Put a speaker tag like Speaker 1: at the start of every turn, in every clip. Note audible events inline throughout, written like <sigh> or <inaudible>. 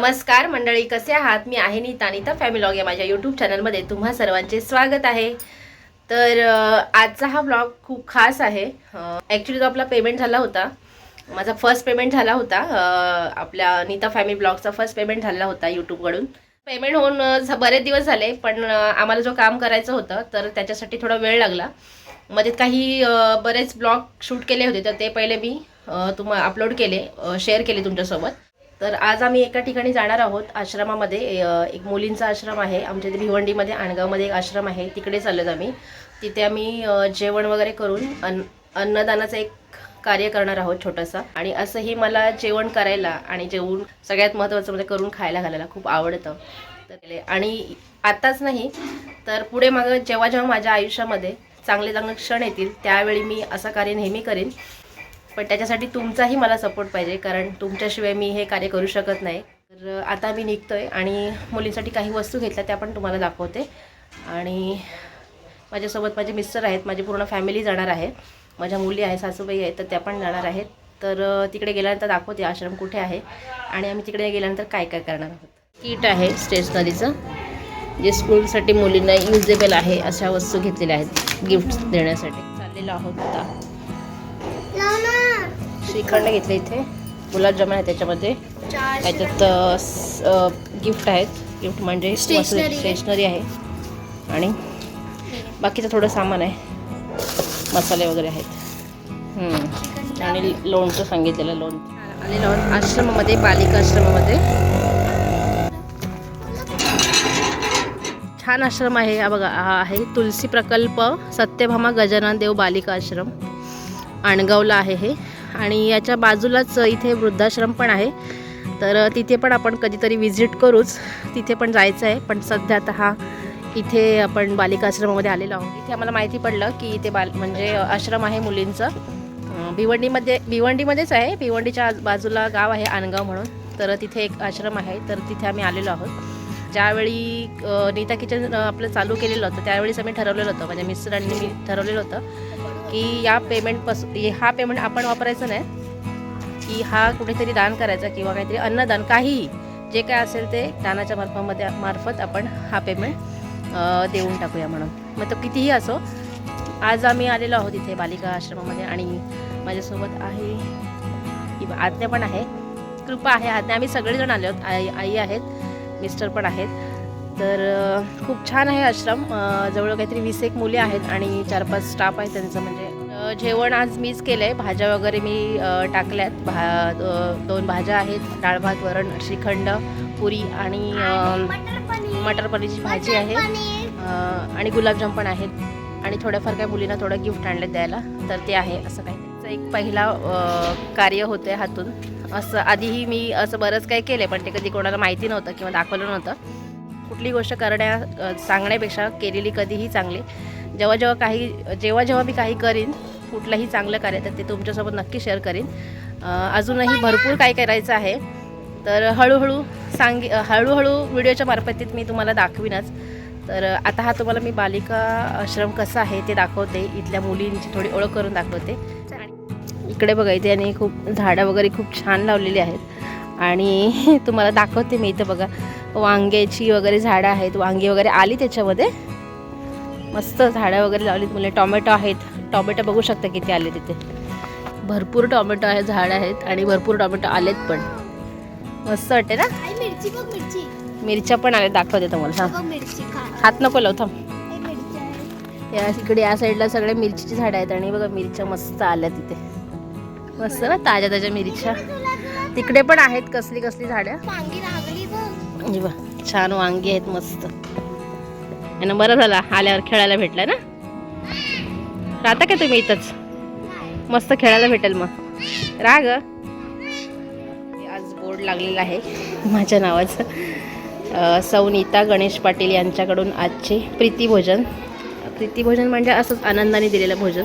Speaker 1: नमस्कार मंडळी कसे आहात? मी आहे नीता नीता फॅमिलॉग या माझ्या यूट्यूब चॅनलमध्ये तुम्हा सर्वांचे स्वागत आहे. तर आजचा हा ब्लॉग खूप खास आहे. ॲक्च्युली जो आपला पेमेंट झाला होता. माझा फर्स्ट पेमेंट झाला होता. आपल्या नीता फॅमिली ब्लॉगचा फर्स्ट पेमेंट झाला होता यूट्यूबकडून पेमेंट होऊन बरेच दिवस झाले पण आम्हाला जो काम करायचं होतं तर त्याच्यासाठी थोडा वेळ लागला. मध्ये काही बरेच ब्लॉग शूट केले होते तर ते पहिले मी तुम्हाला अपलोड केले शेअर केले तुमच्यासोबत. तर आज आम्ही एका ठिकाणी जाणार आहोत आश्रमामध्ये. एक मुलींचा आश्रम आहे. आमच्या इथे भिवंडीमध्ये आणगावमध्ये एक आश्रम आहे. तिकडे चाललो आम्ही. तिथे आम्ही जेवण वगैरे करून अन्न अन्नदानाचं एक कार्य करणार आहोत छोटंसं. आणि असंही मला जेवण करायला आणि जेवण सगळ्यात महत्त्वाचं म्हणजे करून खायला घालायला खूप आवडतं. तर आणि आताच नाही तर पुढे मग जेव्हा जेव्हा माझ्या आयुष्यामध्ये चांगले चांगले क्षण येतील त्यावेळी मी असं कार्य नेहमी करेन. पण त्याच्यासाठी तुमचाही मला सपोर्ट पाहिजे कारण तुमच्याशिवाय मी हे कार्य करू शकत नाही. तर आता मी निघतोय आणि मुलींसाठी काही वस्तू घेतल्या त्या पण तुम्हाला दाखवते. आणि माझ्यासोबत माझे मिस्टर आहेत माझी पूर्ण फॅमिली जाणार आहे. माझ्या मुली आहे सासूबाई आहेत तर त्या पण जाणार आहेत. तर तिकडे गेल्यानंतर दाखवते आश्रम कुठे आहे आणि आम्ही तिकडे गेल्यानंतर काय काय करणार आहोत. किट आहे स्टेशनरीचं जे स्कूलसाठी मुलींना युजेबल आहे अशा वस्तू घेतलेल्या आहेत गिफ्ट देण्यासाठी. चाललेलो आहोत आता. श्रीखंड घेतले इथे. गुलाबजामुन आहे त्याच्यामध्ये. त्याच्यात गिफ्ट आहेत. गिफ्ट म्हणजे. स्टेशनरी आहे. आणि बाकीचं थोडं सामान आहे. मसाले वगैरे आहेत. आणि लोणचं सांगितलेलं लोण आलेलो आहोत आश्रमामध्ये बालिका आश्रमामध्ये. छान आश्रम आहे. हा बघा हा आहे तुलसी प्रकल्प सत्यभामा गजानन देव बालिका आश्रम. आणगावला आहे हे. आणि याच्या बाजूलाच इथे वृद्धाश्रम पण आहे. तर तिथे पण आपण कधीतरी व्हिजिट करूच. तिथे पण जायचं आहे. पण सध्या आता हा इथे आपण बालिकाश्रमामध्ये आलेलो आहोत. इथे आम्हाला माहिती पडलं की इथे बाल म्हणजे आश्रम आहे मुलींचं. भिवंडीमध्ये भिवंडीमध्येच आहे. भिवंडीच्या आज- बाजूला गाव आहे आणगाव म्हणून. तर तिथे एक आश्रम आहे. तर तिथे आम्ही आलेलो आहोत. ज्यावेळी नीता किचन आपलं चालू केलेलं होतं त्यावेळीच आम्ही ठरवलेलं होतं. माझ्या मिस्टरांनी मी ठरवलेलं होतं की या पेमेंटपासून हा पेमेंट आपण वापरायचं नाही की हा कुठेतरी दान करायचा किंवा काहीतरी अन्नदान काहीही जे काय असेल ते दानाच्या मार्फामध्ये मार्फत आपण हा पेमेंट देऊन टाकूया म्हणून. मग तो कितीही असो आज आम्ही आलेलो आहोत इथे बालिका आश्रमामध्ये आणि माझ्यासोबत आहे ही आज्ञा पण आहे कृपा आहे आज्ञा. आम्ही सगळेजण आले आहोत आई आई आहेत मिस्टर पण आहेत. तर खूप छान आहे आश्रम. जवळ काहीतरी वीस एक मुले आहेत आणि चार पाच स्टाफ आहे त्यांचं म्हणजे जेवण आज मीच केलं आहे भाज्या वगैरे मी टाकल्यात. भा दोन भाज्या आहेत. डाळ भात वरण श्रीखंड पुरी आणि मटर पनीरची भाजी आहे. आणि गुलाबजाम पण आहेत. आणि थोड्याफार काही मुलींना थोडं गिफ्ट आणले द्यायला तर ते आहे असं काही. त्याचं एक पहिला कार्य होतं हातून. असं आधीही मी असं बरंच काही केलं पण ते कधी कोणाला माहिती नव्हतं किंवा दाखवलं नव्हतं. कुठली गोष्ट करण्या सांगण्यापेक्षा केलेली कधीही चांगली. जेव्हा जेव्हा काही जेव्हा जेव्हा मी काही करीन कुठलंही चांगलं कार्य तर ते तुमच्यासोबत नक्की शेअर करीन. अजूनही भरपूर काय करायचं आहे. तर हळूहळू सांगी हळूहळू व्हिडिओच्या मार्फतीत मी तुम्हाला दाखवीनच. तर आता हा तुम्हाला मी बालिका आश्रम कसा आहे ते दाखवते. इथल्या मुलींची थोडी ओळख करून दाखवते. आणि इकडे बघा इथे आणि खूप झाडं वगैरे खूप छान लावलेली आहेत. आणि <laughs> तुम्हाला दाखवते मी इथं बघा. वांग्याची वगैरे झाडं आहेत. वांगी वगैरे आली त्याच्यामध्ये. मस्त झाडं वगैरे लावलीत मुले. टॉमॅटो आहेत. टॉमॅटो बघू शकता किती आले तिथे. भरपूर टॉमॅटो आहे झाडं आहेत आणि भरपूर टॉमॅटो आलेत पण. मस्त वाटते ना?
Speaker 2: आई मिरची बघ मिरची.
Speaker 1: मिरच्या पण आल्या दाखवते तुम्हाला हां. हात नको लावू थांब.
Speaker 2: आई मिरची आहे.
Speaker 1: या इकडे या साईडला सगळे मिरचीची झाडं आहेत आणि बघा मिरच्या मस्त आल्या तिथे. मस्त ना ताज्या ताज्या मिरच्या. तिकडे पण आहेत कसली कसली झाडं? छान वांगी आहेत मस्त. बरं झालं आल्यावर खेळायला भेटलं ना? राहता का तुम्ही इथंच? मस्त खेळायला भेटेल मग. राग आज बोर्ड लागलेला आहे माझ्या नावाचं. सौनीता गणेश पाटील यांच्याकडून आजचे प्रीतीभोजन. प्रीतीभोजन म्हणजे असंच आनंदाने दिलेलं भोजन.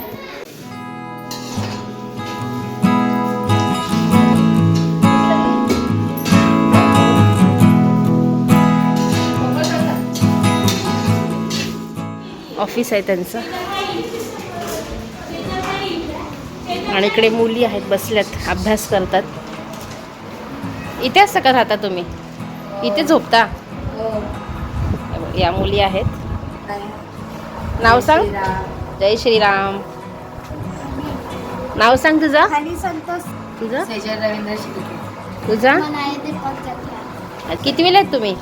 Speaker 1: ऑफिस आहे त्यांचं. आणि इकडे मुली आहेत बसल्यात अभ्यास करतात. इथे असं का राहता तुम्ही. इथे झोपता. या मुली आहेत. नाव सांग. जय श्रीराम. नाव सांग तुझं. तुझं? तुझा
Speaker 2: म्हणाय ते पक्षात
Speaker 1: कितवीला आहेत तुम्ही?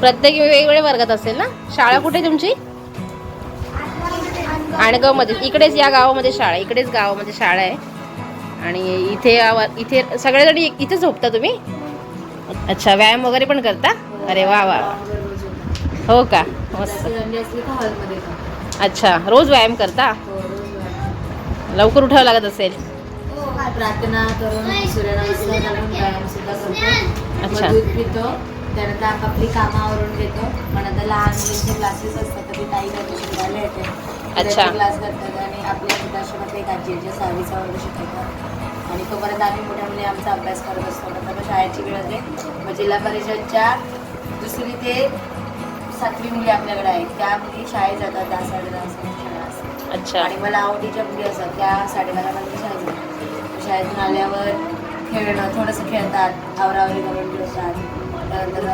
Speaker 1: प्रत्येक वेगवेगळ्या वर्गात असेल ना? शाळा कुठे आहे तुमची? आणगावमध्ये इकडेच या गावामध्ये शाळा इकडेच गावामध्ये शाळा आहे. आणि इथे इथे सगळेजण इथे झोपता तुम्ही? अच्छा व्यायाम वगैरे पण करता? अरे वा वा हो का? मस्त. अच्छा रोज व्यायाम करता? लवकर उठावं लागत असेल.
Speaker 3: प्रार्थना करून
Speaker 1: अच्छा.
Speaker 3: दूध पितो त्यानंतर आपापली कामं घेतो. पण आता लहान मुलींचे क्लासेस असतात तर ती ताई करते येते.
Speaker 1: अच्छा.
Speaker 3: क्लास करतात आणि आपल्या वृद्धाश्रमात एक आजी जे सहावीचा वर्ग शिकवतात. आणि तोपर्यंत आम्ही मोठ्या मुली आमचा अभ्यास करत असतो. नंतर मग शाळेची वेळ होते. मग जिल्हा परिषदच्या दुसरी ते सातवी मुली आपल्याकडे आहेत. त्या मुली शाळेत जातात. दहा साडे दहा वाजता शाळा असते.
Speaker 1: अच्छा.
Speaker 3: आणि मला आवडीच्या मुली असतात. त्या साडेबारापर्यंत शाळेत जातात. शाळेतून आल्यावर खेळणं थोडंसं खेळतात. आवरावरी करून ठेवतात त्यानंतर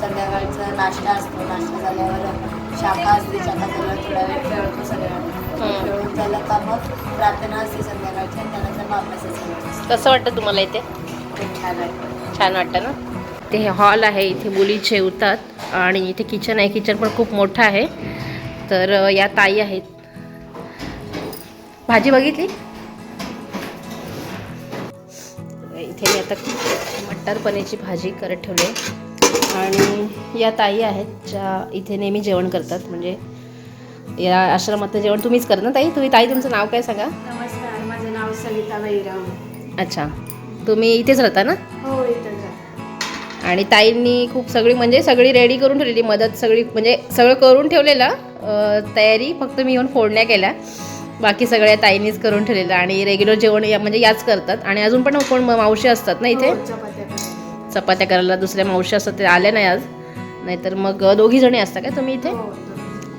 Speaker 3: संध्याकाळचा नाश्ता असतो. नाश्ता झाल्यावर शाखा असते. शाखा झाल्यावर थोडा वेळ खेळतो सगळ्या. खेळून झालं का मग प्रार्थना असते संध्याकाळची आणि त्यानंतर मग अभ्यासाचं.
Speaker 1: कसं वाटतं तुम्हाला इथे?
Speaker 3: खूप छान वाटतं.
Speaker 1: छान वाटतं ना? ते हॉल आहे. इथे मुली जेवतात आणि इथे किचन आहे. किचन पण खूप मोठं आहे. तर या ताई आहेत. भाजी बघितली? इथे मी आता मटर पनीरची भाजी करत ठेवली. आणि या ताई आहेत ज्या इथे नेहमी जेवण करतात. म्हणजे या आश्रमातलं जेवण तुम्हीच करत ना ताई? तुम्ही ताई तुमचं नाव काय सांगा?
Speaker 3: नमस्कार माझं नाव सविता बैराम
Speaker 1: अच्छा. तुम्ही इथेच राहता ना?
Speaker 3: हो इथं
Speaker 1: आणि ताईंनी खूप सगळी म्हणजे सगळी रेडी करून ठेवलेली मदत सगळी म्हणजे सगळं करून ठेवलेलं तयारी फक्त मी येऊन फोडण्या केल्या. बाकी सगळ्या ताईंनीच करून ठेवलेलं आणि रेग्युलर जेवण या म्हणजे याच करतात. आणि अजून पण कोण मावशी असतात ना इथे? चपात्या करायला दुसऱ्या मावशी असतात ते आल्या नाही आज. नाहीतर मग दोघी जणी असता का तुम्ही इथे?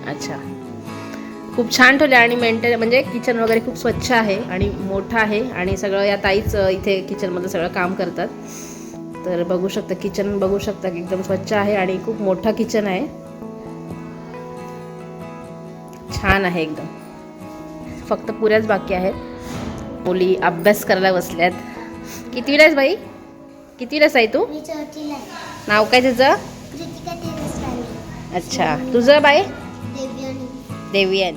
Speaker 1: अच्छा. खूप छान ठेवले आणि मेंटेन म्हणजे किचन वगैरे खूप स्वच्छ आहे आणि मोठं आहे आणि सगळं या ताईच इथे किचनमधलं सगळं काम करतात. तर बघू शकता किचन बघू शकता की एकदम स्वच्छ आहे आणि खूप मोठा किचन आहे. छान आहे एकदम. फक्त पुऱ्याच बाकी आहेत. मुली अभ्यास करायला बसल्यात. कितवीला आहेस बाई? कितवीला आहेस आई तू?
Speaker 2: मी चौथीला आहे.
Speaker 1: नाव काय तुझं?
Speaker 2: कृतिका
Speaker 1: अच्छा. तुझं बाई?
Speaker 2: देवयानी
Speaker 1: देवियन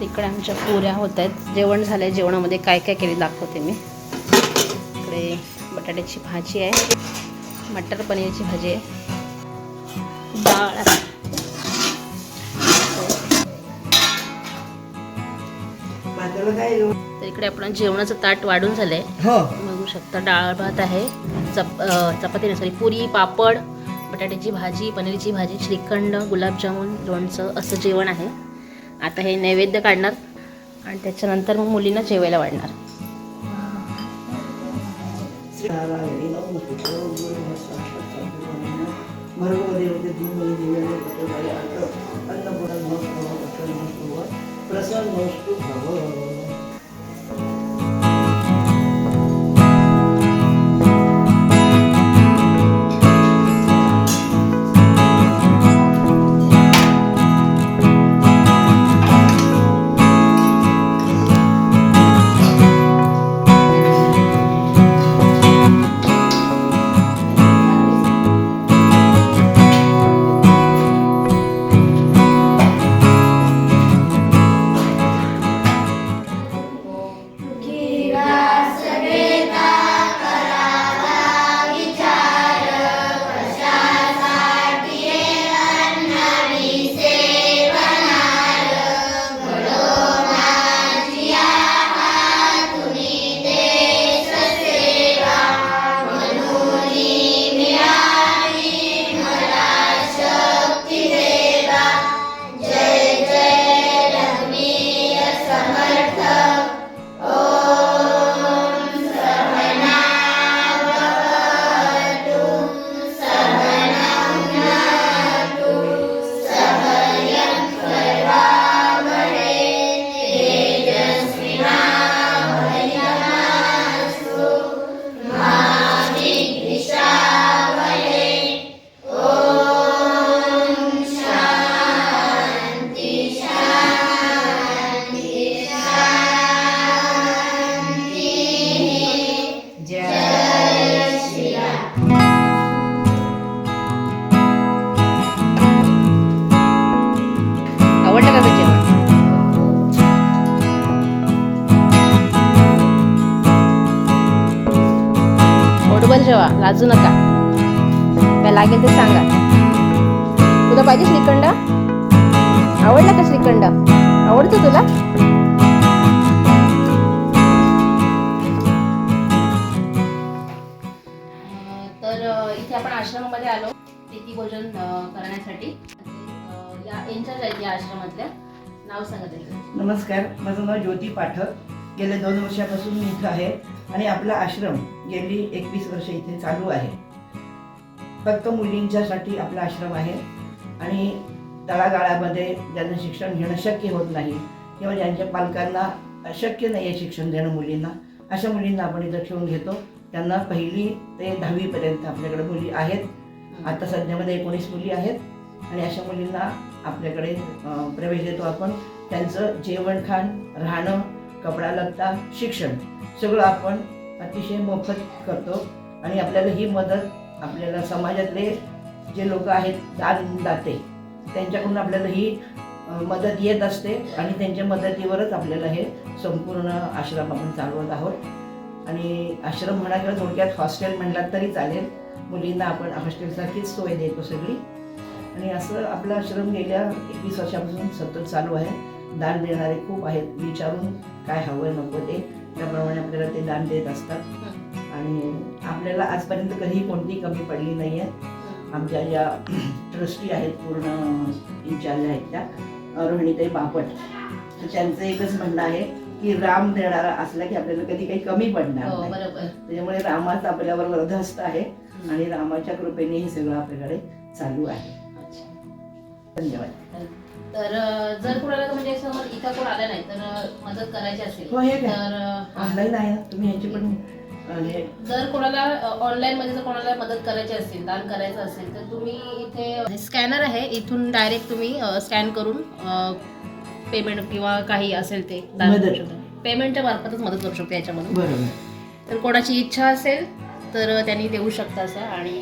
Speaker 1: तिकडे आमच्या पुऱ्या होत आहेत. जेवण झालंय जेवणामध्ये. काय काय केले दाखवते मी. इकडे बटाट्याची भाजी आहे. मटर पनीरची भाजी आहे. डाळ आहे. तर इकडे आपण जेवणाचं ताट वाढून झालंय. बघू शकता डाळ भात आहे चप चपाती नाही सॉरी पुरी पापड बटाट्याची भाजी पनीरची भाजी श्रीखंड गुलाबजामुन लोणचं असं जेवण आहे. आता हे नैवेद्य काढणार आणि त्याच्यानंतर मग मुलींना जेवायला वाढणार.
Speaker 4: प्रसन्न
Speaker 1: लाजू नका. काय लागेल ते सांगा. तुला पाहिजे श्रीखंड? आवडला का श्रीखंड? आवडतो तुला? तर इथे आपण आश्रमामध्ये आलो प्रीती भोजन करण्यासाठी. या इंचार्ज आहेत या आश्रमातल्या. नाव सांगा त्याचं.
Speaker 4: नमस्कार माझं नाव ज्योती पाठक. गेल्या दोन वर्षापासून मी इथं आहे आणि आपला आश्रम गेली एकवीस वर्ष इथे चालू आहे. फक्त मुलींच्यासाठी आपला आश्रम आहे आणि तळागाळामध्ये ज्यांना शिक्षण घेणं शक्य होत नाही किंवा ज्यांच्या पालकांना शक्य नाही आहे शिक्षण देणं मुलींना अशा मुलींना आपण इथं ठेवून घेतो. त्यांना पहिली ते दहावीपर्यंत आपल्याकडे मुली आहेत. आता सध्यामध्ये एकोणीस मुली आहेत आणि अशा मुलींना आपल्याकडे प्रवेश देतो आपण. त्यांचं जेवण खाण राहणं कपडा लत्ता शिक्षण. सगळं आपण अतिशय मोफत करतो. आणि आपल्याला ही मदत आपल्याला समाजातले जे लोक आहेत दान दाते त्यांच्याकडून आपल्याला ही मदत येत असते. आणि त्यांच्या मदतीवरच आपल्याला हे संपूर्ण आश्रम आपण चालवत आहोत. आणि आश्रम म्हणा किंवा थोडक्यात हॉस्टेल म्हणलात तरी चालेल. मुलींना आपण हॉस्टेलसारखीच सोय देतो सगळी. आणि असं आपला आश्रम गेल्या एकवीस वर्षापासून सतत चालू आहे. दान देणारे खूप आहेत. विचारून काय हवं नको ते. त्याप्रमाणे आपल्याला ते दान देत असतात. आणि आपल्याला आजपर्यंत कधीही कोणती कमी पडली नाही आहे आमच्या ज्या ट्रस्टी आहेत पूर्ण इन्चार्ज आहेत त्या रोहिणीताई बापट तर त्यांचं एकच म्हणणं आहे की राम देणारा असला की आपल्याला कधी काही कमी पडणार
Speaker 1: हो
Speaker 4: नाही. त्याच्यामुळे रामाचं आपल्यावर वर्धस्त आहे आणि रामाच्या कृपेने हे सगळं आपल्याकडे चालू आहे. धन्यवाद.
Speaker 1: तर जर कोणाला म्हणजे समज इथं कोण आलं नाही तर मदत करायची असेल
Speaker 4: हो, हे?
Speaker 1: तर.
Speaker 4: ऑनलाईन आहे ना तुम्ही ह्याची पण
Speaker 1: जर कोणाला ऑनलाईन मध्ये जर कोणाला मदत करायची असेल दान करायचं असेल तर तुम्ही इथे स्कॅनर आहे इथून डायरेक्ट तुम्ही स्कॅन करून पेमेंट किंवा काही असेल ते दान
Speaker 4: मदत.
Speaker 1: करू शकता पेमेंटच्या मार्फतच मदत करू शकतो याच्यामधून
Speaker 4: बरोबर
Speaker 1: तर कोणाची इच्छा असेल तर त्यांनी देऊ शकता असं आणि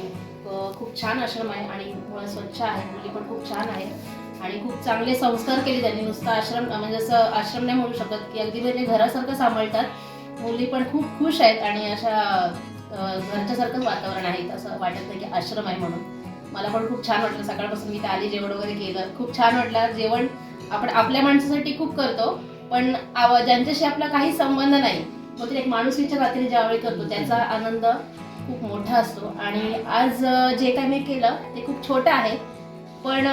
Speaker 1: अ, खूप छान आश्रम आहे आणि स्वच्छ आहे मुली पण खूप छान आहेत आणि खूप चांगले संस्कार केले त्यांनी. नुसतं आश्रम म्हणजे असं आश्रम नाही म्हणू शकत की अगदी म्हणजे घरासारखं सांभाळतात. मुली पण खूप खुश आहेत आणि अशा घरच्यासारखंच वातावरण आहे. असं वाटत नाही की आश्रम आहे म्हणून. मला पण खूप छान वाटलं. सकाळपासून मी इथे आली जेवण वगैरे केलं. खूप छान वाटलं. जेवण आपण आपल्या माणसासाठी खूप करतो पण ज्यांच्याशी आपला काही संबंध नाही मग ते एक माणुसकीच्या रात्री ज्यावेळी करतो त्याचा आनंद खूप मोठा असतो. आणि आज जे काही मी केलं ते खूप छोटं आहे. पण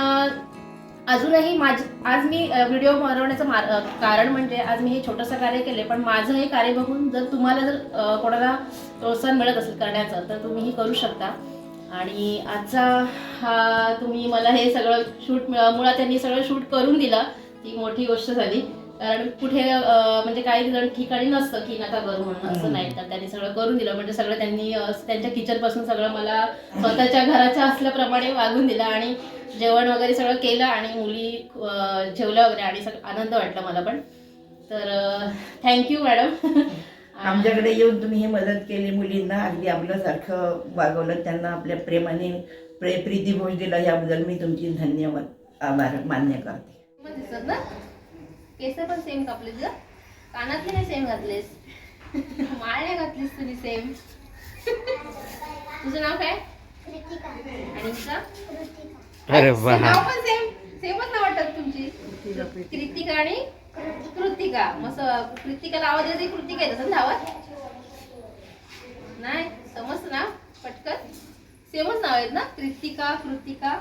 Speaker 1: अजूनही माझी आज मी व्हिडिओ बनवण्याचं मार कारण म्हणजे आज मी हे छोटंसं कार्य केले पण माझं हे कार्य बघून जर तुम्हाला जर कोणाला प्रोत्साहन मिळत असेल करण्याचं तर तुम्हीही करू शकता. आणि आजचा हा तुम्ही मला हे सगळं शूट मुळात त्यांनी सगळं शूट करून दिलं ती मोठी गोष्ट झाली. कारण कुठे म्हणजे काही जण ठिकाणी नसतं की नका करू म्हणून असं. नाही. तर त्यांनी सगळं करून दिलं. म्हणजे सगळं त्यांनी त्यांच्या किचनपासून सगळं मला स्वतःच्या घराच्या असल्याप्रमाणे वागून दिलं आणि जेवण वगैरे सगळं केलं आणि मुली अं, जेवल्या वगैरे आणि सगळं आनंद वाटला मला पण. तर थँक्यू मॅडम <laughs>
Speaker 4: आमच्याकडे येऊन तुम्ही ही मदत केली मुलींना. अगदी आपल्यासारखं वागवलं. त्यांना आपल्या प्रेमाने प्रे प्रीतीभोज दिला. याबद्दल मी तुमची धन्यवाद. आभार. मान्य करते.
Speaker 1: दिसत ना? केस पण सेम कापले तुझं कानातले नाही सेम घातलेस. माळ नाही घातलीस तुम्ही सेम तुझं नाव काय?
Speaker 2: कृतिका.
Speaker 1: आणि तुझं?
Speaker 2: कृतिका.
Speaker 5: अरे
Speaker 1: ते नाव पण सेम सेमच नाव वाटत तुमची. कृतिका आणि कृतिका. मस्त कृतिकाला आवाज येते कृतिका येत असेल ना आवाज नाही समज ना? पटकन. सेमच नाव आहेत ना? कृतिका कृतिका.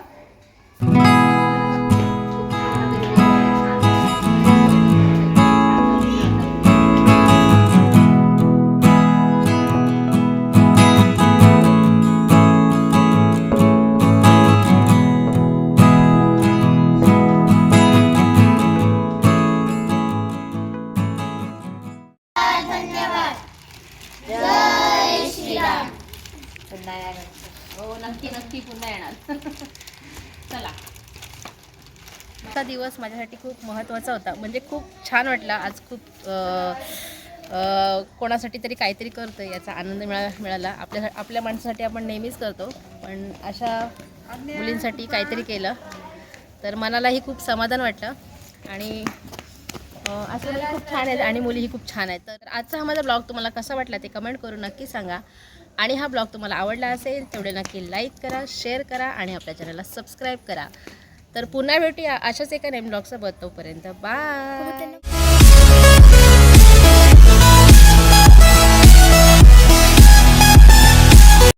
Speaker 1: दिवस माझ्यासाठी खूप महत्त्वाचा होता. म्हणजे खूप छान वाटला. आज खूप कोणासाठी तरी काहीतरी करतो याचा आनंद मिळा मिळाला. आपल्या आपल्या माणसासाठी आपण नेहमीच करतो. पण अशा मुलींसाठी काहीतरी केलं तर मनालाही खूप समाधान वाटलं. आणि अ, असं खूप छान आहेत आणि मुलीही खूप छान आहेत. तर आजचा हा माझा ब्लॉग तुम्हाला कसा वाटला ते कमेंट करून नक्की सांगा. आणि हा ब्लॉग तुम्हाला आवडला असेल तेवढे नक्की लाईक करा शेअर करा आणि आपल्या चॅनलला सबस्क्राईब करा. तर पुन्हा भेटूया अशाच एका नेम ब्लॉगसोबत तोपर्यंत बाय.